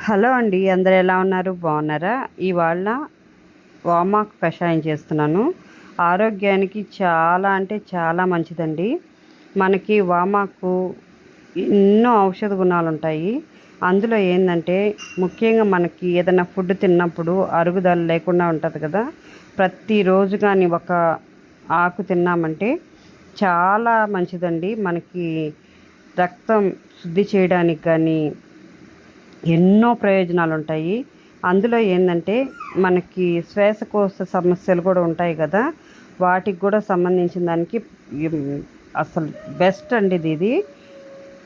Hello అండి అందరు ఎలా ఉన్నారు? బాగున్నారా? ఇవాళ వామాక్ కషాయం చేస్తున్నాను. ఆరోగ్యానికి చాలా అంటే చాలా మంచిదండి. మనకి వామాకు ఎన్నో ఔషధ గుణాలు ఉంటాయి. అందులో ఏంటంటే ముఖ్యంగా మనకి ఏదైనా ఫుడ్ తిన్నప్పుడు అరుగుదల లేకుండా ఉంటుంది కదా. ప్రతిరోజు కానీ ఒక ఆకు తిన్నామంటే చాలా మంచిదండి. మనకి రక్తం శుద్ధి చేయడానికి కానీ ఎన్నో ప్రయోజనాలు ఉంటాయి అందులో ఏంటంటే మనకి శ్వాసకోశ సమస్యలు కూడా ఉంటాయి కదా. వాటికి కూడా సంబంధించిన దానికి అసలు బెస్ట్ అండి ఇది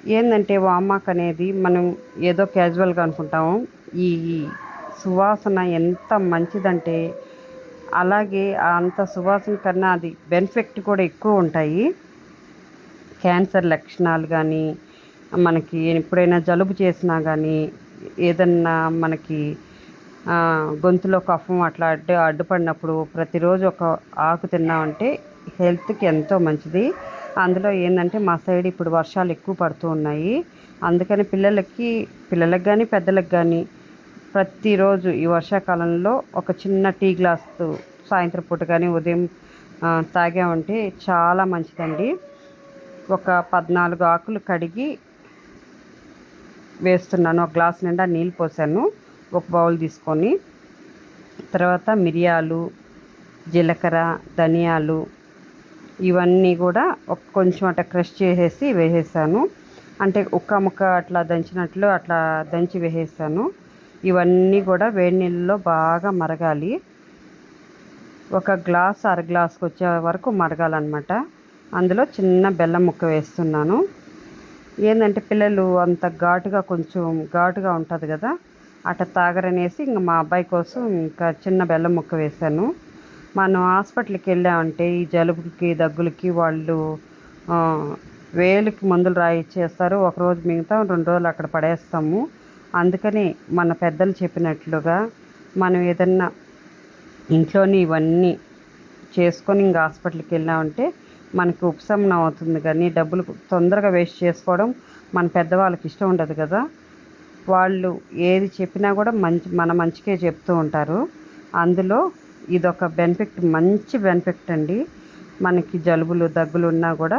ఏంటంటే వామాక్ అనేది మనం ఏదో క్యాజువల్గా అనుకుంటాము ఈ సువాసన ఎంత మంచిదంటే అలాగే అంత సువాసన కన్నా అది బెనిఫిట్ కూడా ఎక్కువ ఉంటాయి. క్యాన్సర్ లక్షణాలు కానీ మనకి ఎప్పుడైనా జలుబు చేసినా కానీ ఏదన్నా మనకి గొంతులో కఫం అట్లా అడ్డు అడ్డుపడినప్పుడు ప్రతిరోజు ఒక ఆకు తిన్నామంటే హెల్త్కి ఎంతో మంచిది. అందులో ఏంటంటే మా సైడ్ ఇప్పుడు వర్షాలు ఎక్కువ పడుతూ ఉన్నాయి. అందుకని పిల్లలకి పిల్లలకు కానీ పెద్దలకు కానీ ప్రతిరోజు ఈ వర్షాకాలంలో ఒక చిన్న టీ గ్లాస్ సాయంత్రం పూట కానీ ఉదయం తాగామంటే చాలా మంచిదండి. ఒక పద్నాలుగు ఆకులు కడిగి వేస్తున్నాను. ఒక గ్లాస్ నిండా నీళ్ళు పోసాను. ఒక బౌల్ తీసుకొని తర్వాత మిరియాలు జీలకర్ర ధనియాలు ఇవన్నీ కూడా ఒక కొంచెం అట్లా క్రష్ చేసేసి వేసేసాను. అంటే ఒక్క ముక్క అట్లా దంచినట్లు అట్లా దంచి వేసేసాను. ఇవన్నీ కూడా వేడి నీళ్ళలో బాగా మరగాలి. ఒక గ్లాస్ అర గ్లాస్కి వచ్చే వరకు మరగాలన్నమాట. అందులో చిన్న బెల్లం ముక్క వేస్తున్నాను. ఏంటంటే పిల్లలు అంత ఘాటుగా కొంచెం ఘాటుగా ఉంటుంది కదా అట తాగరనేసి ఇంక మా అబ్బాయి కోసం ఇంకా చిన్న బెల్లం ముక్క వేశాను. మనం హాస్పిటల్కి వెళ్ళామంటే ఈ జలుబుకి దగ్గులకి వాళ్ళు వేలుకి మందులు రాయిచ్చేస్తారు. ఒకరోజు మిగతా రెండు రోజులు అక్కడ పడేస్తాము. అందుకని మన పెద్దలు చెప్పినట్లుగా మనం ఏదన్నా ఇంట్లోని ఇవన్నీ చేసుకొని ఇంక హాస్పిటల్కి వెళ్ళామంటే మనకి ఉపశమనం అవుతుంది కానీ డబ్బులు తొందరగా వేస్ట్ చేసుకోవడం మన పెద్దవాళ్ళకి ఇష్టం ఉండదు కదా. వాళ్ళు ఏది చెప్పినా కూడా మంచి మన మంచికే చెప్తూ ఉంటారు. అందులో ఇదొక బెనిఫిట్ మంచి బెనిఫిట్ అండి. మనకి జలుబులు దగ్గులు ఉన్నా కూడా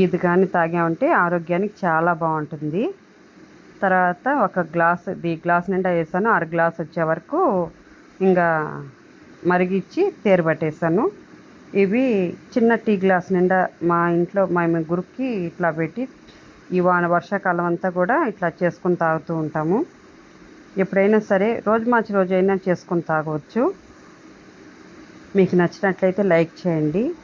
ఇది కానీ తాగామంటే ఆరోగ్యానికి చాలా బాగుంటుంది. తర్వాత ఒక గ్లాస్ ఈ గ్లాస్ నిండా వేసాను. అర గ్లాస్ వచ్చే వరకు ఇంకా మరిగిచ్చి తేరు పట్టేసాను. ఇవి చిన్న టీ గ్లాస్ నిండా మా ఇంట్లో మా ముగ్గురికి ఇట్లా పెట్టి ఈ వాన వర్షాకాలం అంతా కూడా ఇట్లా చేసుకుని తాగుతూ ఉంటాము. ఎప్పుడైనా సరే రోజు మార్చి రోజు అయినా చేసుకొని తాగవచ్చు. మీకు నచ్చినట్లయితే లైక్ చేయండి.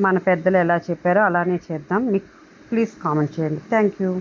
మన పెద్దలు ఎలా చెప్పారో అలానే చేద్దాం. మీకు ప్లీజ్ కామెంట్ చేయండి. Thank you.